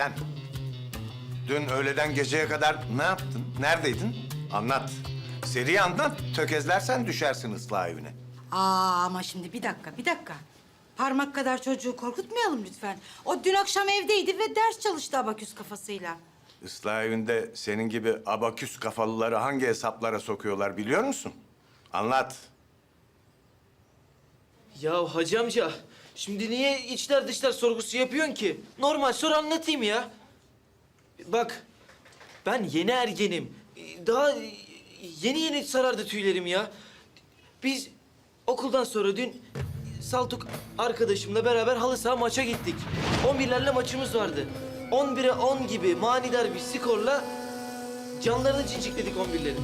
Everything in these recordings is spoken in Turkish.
Sen. Dün öğleden geceye kadar ne yaptın? Neredeydin? Anlat. Seri anlat. Tökezlersen düşersin ıslah evine. Aa ama şimdi bir dakika, bir dakika. Parmak kadar çocuğu korkutmayalım lütfen. O dün akşam evdeydi ve ders çalıştı abaküs kafasıyla. Islah evinde senin gibi abaküs kafalıları hangi hesaplara sokuyorlar biliyor musun? Anlat. Ya hacı amca, şimdi niye içler dışlar sorgusu yapıyorsun ki? Normal sor anlatayım ya. Bak, ben yeni ergenim. Daha yeni yeni sarardı tüylerim ya. Biz okuldan sonra dün Saltuk arkadaşımla beraber halı saha maça gittik. 11'lerle maçımız vardı. 11'e 10 gibi manidar bir skorla canlarını cincikledik 11'lerin.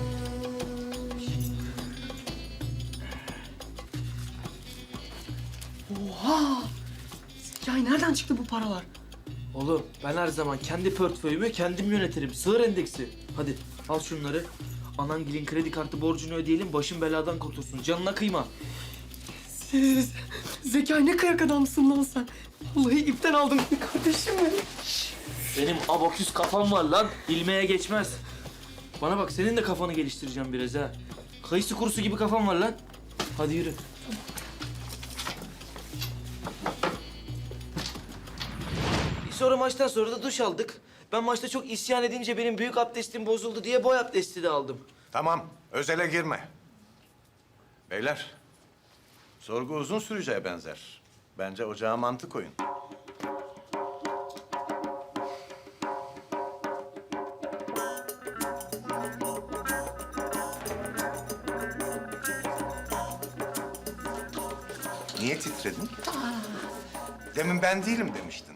Ya nereden çıktı bu paralar? Oğlum ben her zaman kendi portföyümü kendim yönetirim. Sığır endeksi. Hadi al şunları. Anangil'in kredi kartı borcunu ödeyelim. Başın beladan kurtulsun. Canına kıyma. Siz, Zekai ne kıyak adamsın lan sen. Vallahi ipten aldım kardeşim benim. Benim abaküs kafam var lan. İlmeğe geçmez. Bana bak senin de kafanı geliştireceğim biraz ha. Kayısı kurusu gibi kafam var lan. Hadi yürü. Sonra maçtan sonra da duş aldık. Ben maçta çok isyan edince benim büyük abdestim bozuldu diye boy abdesti de aldım. Tamam, özele girme. Beyler, sorgu uzun süreceğe benzer. Bence ocağa mantık koyun. Niye titredin? Demin ben değilim demiştin.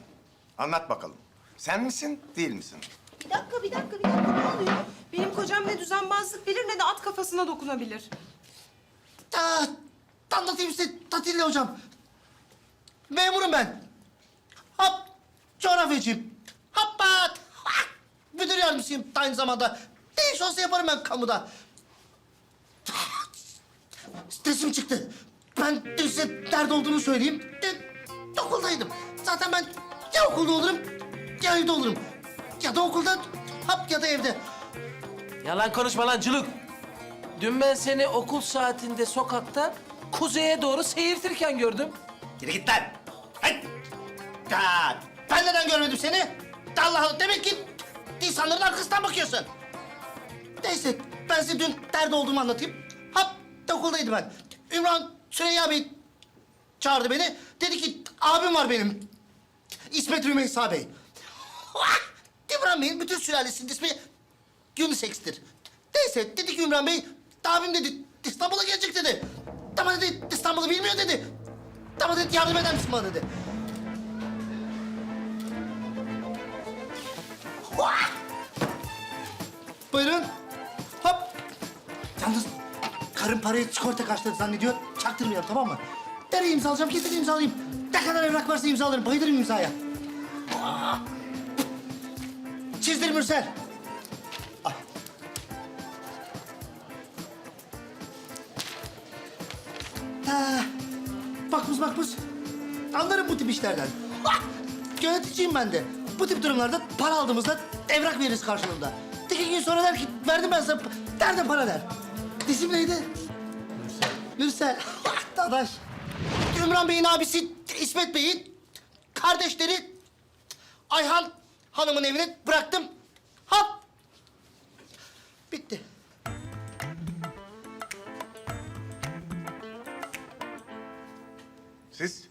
Anlat bakalım. Sen misin, değil misin? Bir dakika, bir dakika, bir dakika. Ne oluyor? Benim kocam ne düzenbazlık bilir ne de at kafasına dokunabilir. Aa, anlatayım size Tatille hocam. Memurum ben. Hop, coğrafyacıyım. Hoppat. Ah, Müdür yardımcısıyım aynı zamanda. Ne iş olsa yaparım ben kamuda. Stresim çıktı. Ben dün size nerede olduğumu söyleyeyim. Dün okuldaydım. Zaten ben ya okulda olurum ya evde olurum. Ya da okulda hop ya da evde. Yalan konuşma lan cılık. Dün ben seni okul saatinde sokakta kuzeye doğru seyirtirken gördüm. Geri git lan. Hey. Ya, ben neden görmedim seni? Allah Allah demek ki insanların arkasından bakıyorsun. Neyse ben size dün nerede olduğumu anlatayım. Hop okuldaydım ben. Ümran Süreyya Bey çağırdı beni. Dedi ki abim var benim. İsmet Rümeysa Bey. Ah! Ümran Bey'in bütün sülalesinin ismi Unisex'tir. Neyse dedi ki Ümran Bey, abim dedi İstanbul'a gelecek dedi. Ama dedi İstanbul'u bilmiyor dedi. Ama dedi yardım eder misin bana dedi. Vah! Buyurun. Hop. Yalnız karım parayı sigorta karşıladı zannediyor. Çaktırmayalım tamam mı? Nereye imzalayacağım? Getir imzalayayım. Ne kadar evrak varsa imzalarım. Bayılırım imzaya. Vah! Çizdir Mürsel. Al. Ha, bakmış bakmış. Anlarım bu tip işlerden. Ah! Yöneticiyim ben de. Bu tip durumlarda para aldığımızda evrak veririz karşılığında. İki gün sonra der ki verdim ben sana. Nerede para der. İsim neydi? Mürsel. Mürsel. Ah, Dadaş. Ümran Bey'in abisi İsmet Bey'in kardeşleri Ayhan Hanım'ın evine bıraktım. Hop. Bitti. Siz?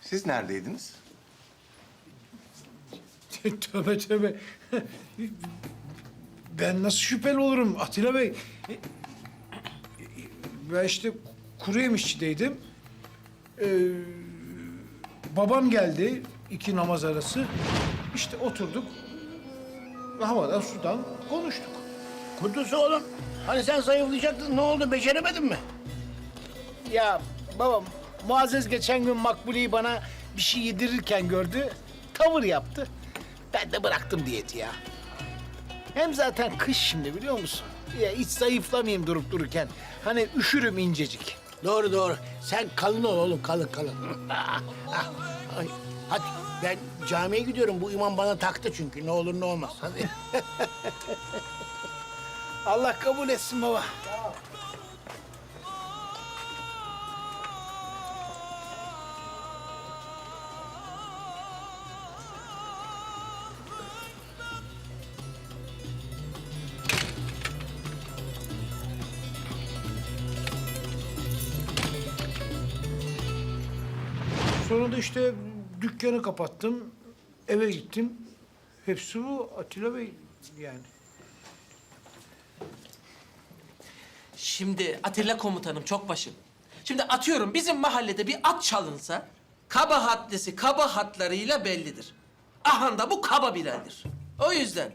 Siz neredeydiniz? tövbe tövbe. Ben nasıl şüpheli olurum Atilla Bey? Ben işte kuru yemişçideydim. Ee, babam geldi iki namaz arası. İşte oturduk. Havadan sudan konuştuk. Kudüs oğlum. Hani sen zayıflayacaktın ne oldu beceremedin mi? Ya babam Muazzez geçen gün Makbule'yi bana bir şey yedirirken gördü. Tavır yaptı. Ben de bıraktım diyeti ya. Hem zaten kış şimdi biliyor musun? Ya hiç zayıflamayayım durup dururken. Hani üşürüm incecik. Doğru doğru. Sen kalın ol oğlum kalın kalın. Ay, hadi Ben camiye gidiyorum. Bu imam bana taktı çünkü. Ne olur ne olmaz. Hadi. Allah kabul etsin baba. Sonra da işte dükkanı kapattım, eve gittim. Hepsi bu Atilla Bey yani. Şimdi Atilla komutanım çok başım. Şimdi atıyorum bizim mahallede bir at çalınsa kabahatlisi kabahatlarıyla bellidir. Ahan da bu kaba biraydır. O yüzden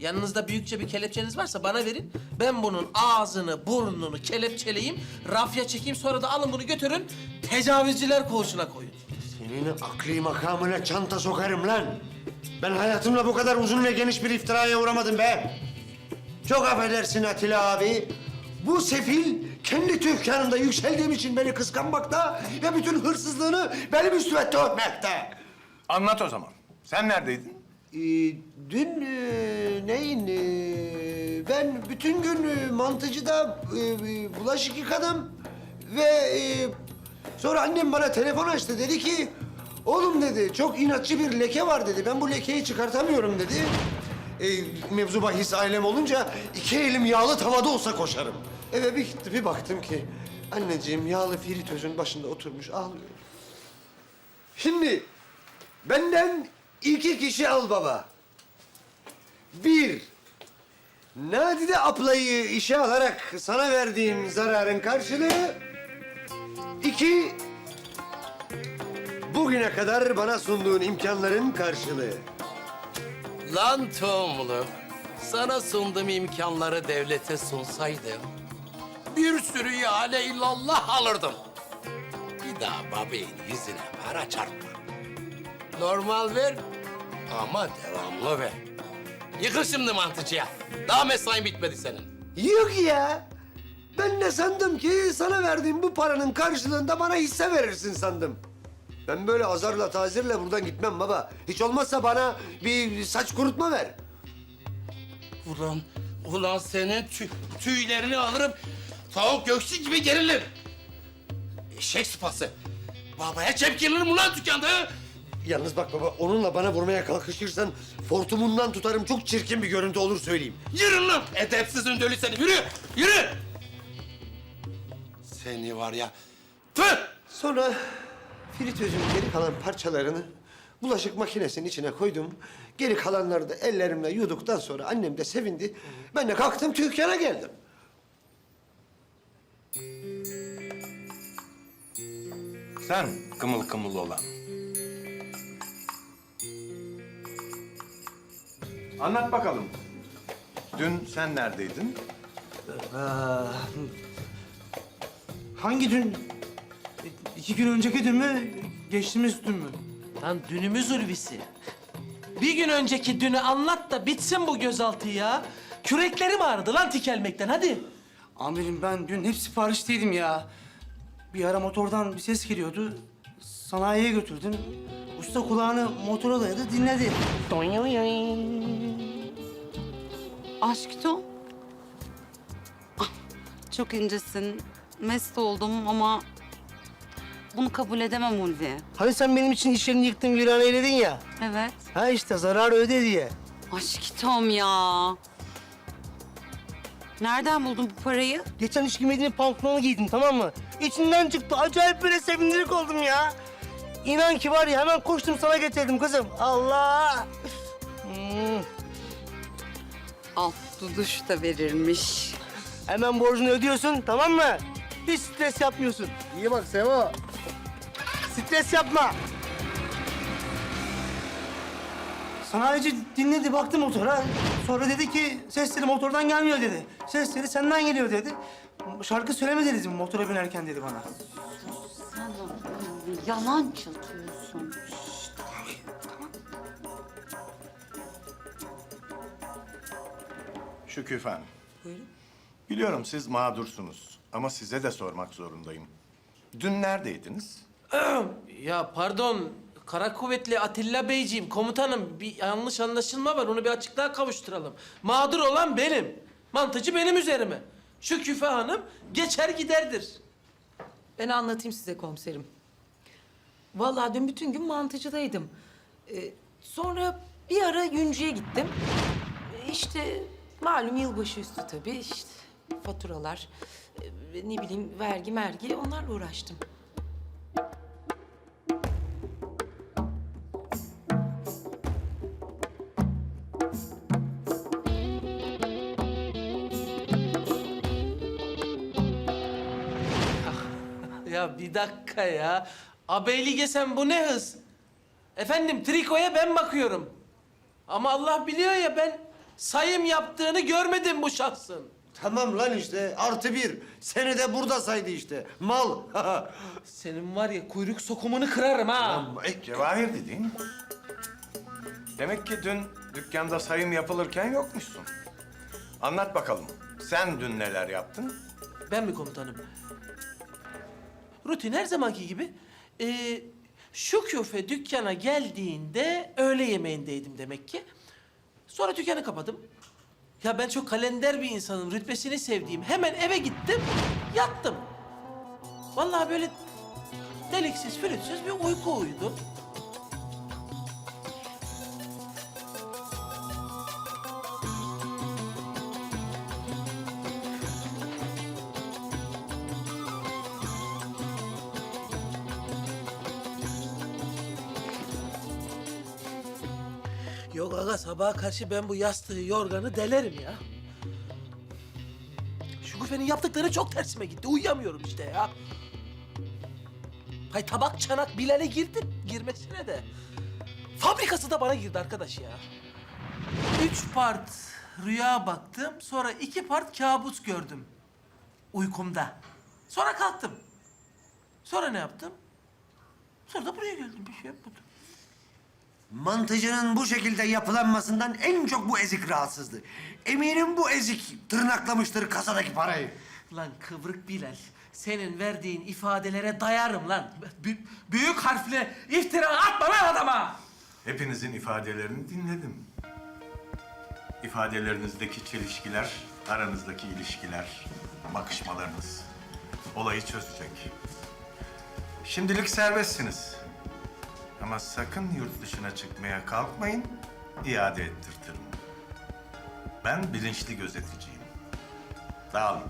yanınızda büyükçe bir kelepçeniz varsa bana verin. Ben bunun ağzını, burnunu kelepçeleyeyim, rafya çekeyim sonra da alın bunu götürün tecavüzcüler koğuşuna koyun. Senin akli makamına çanta sokarım lan. Ben hayatımda bu kadar uzun ve geniş bir iftiraya uğramadım be. Çok affedersin Atilla abi. Bu sefil kendi tühkanımda yükseldiğim için beni kıskanmakta ve bütün hırsızlığını benim üstüme tökmekte. Anlat o zaman. Sen neredeydin? Ee, dün e, neyin? e, ben bütün gün e, mantıcıda e, e, bulaşık yıkadım ve e, sonra annem bana telefon açtı dedi ki oğlum dedi çok inatçı bir leke var dedi ben bu lekeyi çıkartamıyorum dedi. E, mevzu bahis ailem olunca iki elim yağlı tavada olsa koşarım. Eve bir gitti bir baktım ki anneciğim yağlı fritözün başında oturmuş ağlıyor. Şimdi benden iki kişi al baba. Bir, Nadide ablayı işe alarak sana verdiğim zararın karşılığı. İki, bugüne kadar bana sunduğun imkanların karşılığı. Lan tohumlu, sana sunduğum imkanları devlete sunsaydım... ...bir sürü ihale illallah alırdım. Bir daha babayın yüzüne para çarpma. Normal ver ama devamlı ver. Yıkıl şimdi mantıcıya. Daha mesain bitmedi senin. Yok ya. Ben de sandım ki sana verdiğim bu paranın karşılığında bana hisse verirsin sandım. Ben böyle azarla tazirle buradan gitmem baba. Hiç olmazsa bana bir saç kurutma ver. Ulan, ulan senin tü- tüylerini alırım. Tavuk göksü gibi gerilir. Eşek sıpası. Babaya çepkilirim ulan dükkanda. ha? Yalnız bak baba onunla bana vurmaya kalkışırsan fortumundan tutarım çok çirkin bir görüntü olur söyleyeyim. Yürü lan! Edepsiz öndölü seni. Yürü! Yürü! Seni var ya... Tüh! Sonra fritözün geri kalan parçalarını bulaşık makinesinin içine koydum. Geri kalanları da ellerimle yuduktan sonra annem de sevindi. Ben de kalktım dükkana geldim. Sen kımıl kımıl olan. Anlat bakalım. Dün sen neredeydin? Hangi dün? İki gün önceki dün mü? Geçtiğimiz dün mü? Lan dünümüz ulvisi. Bir gün önceki dünü anlat da bitsin bu gözaltı ya. Küreklerim ağrıdı lan tikelmekten hadi. Amirim ben dün hep siparişteydim ya. Bir ara motordan bir ses geliyordu. Sanayiye götürdüm. Usta kulağını motora dayadı dinledi. Aşk Tom. Ah, Çok incesin. Mest oldum ama bunu kabul edemem Ulvi. Hani sen benim için iş yerini yıktın, viran eyledin ya. Evet. Ha işte zarar öde diye. Aşk Tom ya. Nereden buldun bu parayı? Geçen iş giymediğim pantolonu giydim tamam mı? İçinden çıktı. Acayip böyle sevindirik oldum ya. İnan ki var ya hemen koştum sana getirdim kızım. Allah! Hmm. Al, duduş da verilmiş. Hemen borcunu ödüyorsun tamam mı? Hiç stres yapmıyorsun. İyi bak Sevo. Stres yapma. Sanayici dinledi baktı motora. Sonra dedi ki sesleri motordan gelmiyor dedi. Sesleri senden geliyor dedi. Şarkı söyleme dedim motora binerken dedi bana. Sen yalan çatıyorsun. Şüküfe Hanım. Biliyorum siz mağdursunuz ama size de sormak zorundayım. Dün neredeydiniz? Ya pardon Kara kuvvetli Atilla Beyciğim, komutanım bir yanlış anlaşılma var. Onu bir açıklığa kavuşturalım. Mağdur olan benim. Mantıcı benim üzerime. Şu Küfe Hanım geçer giderdir. Ben anlatayım size komiserim. Vallahi dün bütün gün mantıcıdaydım. Ee, sonra bir ara Yüncü'ye gittim. İşte malum yılbaşı üstü tabii işte faturalar, e, ne bileyim vergi mergi onlarla uğraştım. Ya bir dakika ya. Abeylige sen bu ne hız? Efendim trikoya ben bakıyorum. Ama Allah biliyor ya ben sayım yaptığını görmedim bu şahsın. Tamam lan işte artı bir. Seni de burada saydı işte. Mal. Senin var ya kuyruk sokumunu kırarım ha. E, Cevahir dediğin. Demek ki dün dükkanda sayım yapılırken yokmuşsun. Anlat bakalım. Sen dün neler yaptın? Ben mi komutanım? Rutin her zamanki gibi. Ee, şu küfe dükkana geldiğinde öğle yemeğindeydim demek ki. Sonra dükkanı kapadım. Ya ben çok kalender bir insanım, rütbesini sevdiğim. Hemen eve gittim, yattım. Vallahi böyle deliksiz, flütsüz bir uyku uyudum. Sabaha karşı ben bu yastığı, yorganı delerim ya. Şu küfenin yaptıkları çok tersime gitti. Uyuyamıyorum işte ya. Hay tabak çanak Bilal'e girdi, girmesine de. Fabrikası da bana girdi arkadaş ya. Üç part rüya baktım, sonra iki part kabus gördüm. Uykumda. Sonra kalktım. Sonra ne yaptım? Sonra da buraya geldim, bir şey yapmadım. Mantıcının bu şekilde yapılanmasından en çok bu ezik rahatsızdı. Eminim bu ezik tırnaklamıştır kasadaki parayı. Lan kıvrık Bilal, senin verdiğin ifadelere dayarım lan. Bü- büyük harfle iftira atma lan adama! Hepinizin ifadelerini dinledim. İfadelerinizdeki çelişkiler, aranızdaki ilişkiler, bakışmalarınız olayı çözecek. Şimdilik serbestsiniz. Ama sakın yurt dışına çıkmaya kalkmayın, iade ettirtirim. Ben bilinçli gözeticiyim. Dağılın.